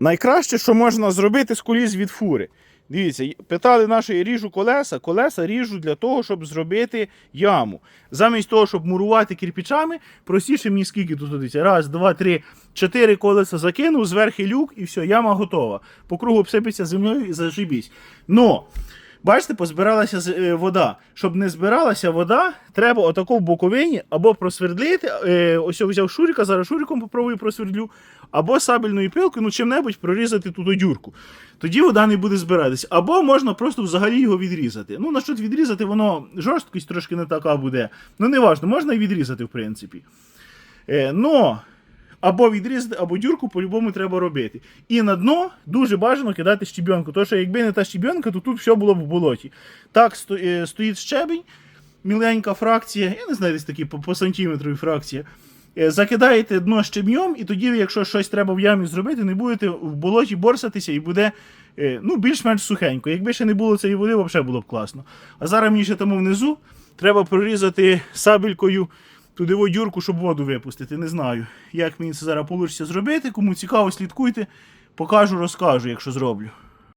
Найкраще, що можна зробити з коліс від фури. Дивіться, питали наші ріжу колеса. Колеса ріжу для того, щоб зробити яму. Замість того, щоб мурувати кирпичами, простіше мені скільки тут дивіться. Раз, два, три, чотири колеса закинув, зверху люк і все, яма готова. По кругу обсипеться землею і зажибісь. Но, бачите, позбиралася е, вода. Щоб не збиралася вода, треба отако в боковині або просвердлити. Е, ось я взяв шурика, зараз шуриком попробую просвердлю, або сабельною пилкою, ну чим-небудь прорізати туди дюрку. Тоді вода не буде збиратися. Або можна просто взагалі його відрізати. Ну, на що відрізати, воно жорсткість трошки не така буде. Ну, не важно, можна і відрізати, в принципі. Е, но або відрізати, або дюрку по-любому треба робити. І на дно дуже бажано кидати щебенку. Тому що якби не та щебенка, то тут все було б в болоті. Так е, стоїть щебень, міленька фракція, я не знаю, десь такі по, по сантиметрові фракція. Е, Закидаєте дно щебнем, і тоді, якщо щось треба в ямі зробити, не будете в болоті борсатися і буде е, ну, більш-менш сухенько. Якби ще не було цієї води, взагалі було б класно. А зараз мені ще там внизу треба прорізати сабелькою туди дюрку, щоб воду випустити. Не знаю, як мені це зараз вийде зробити. Кому цікаво, слідкуйте. Покажу, розкажу, якщо зроблю.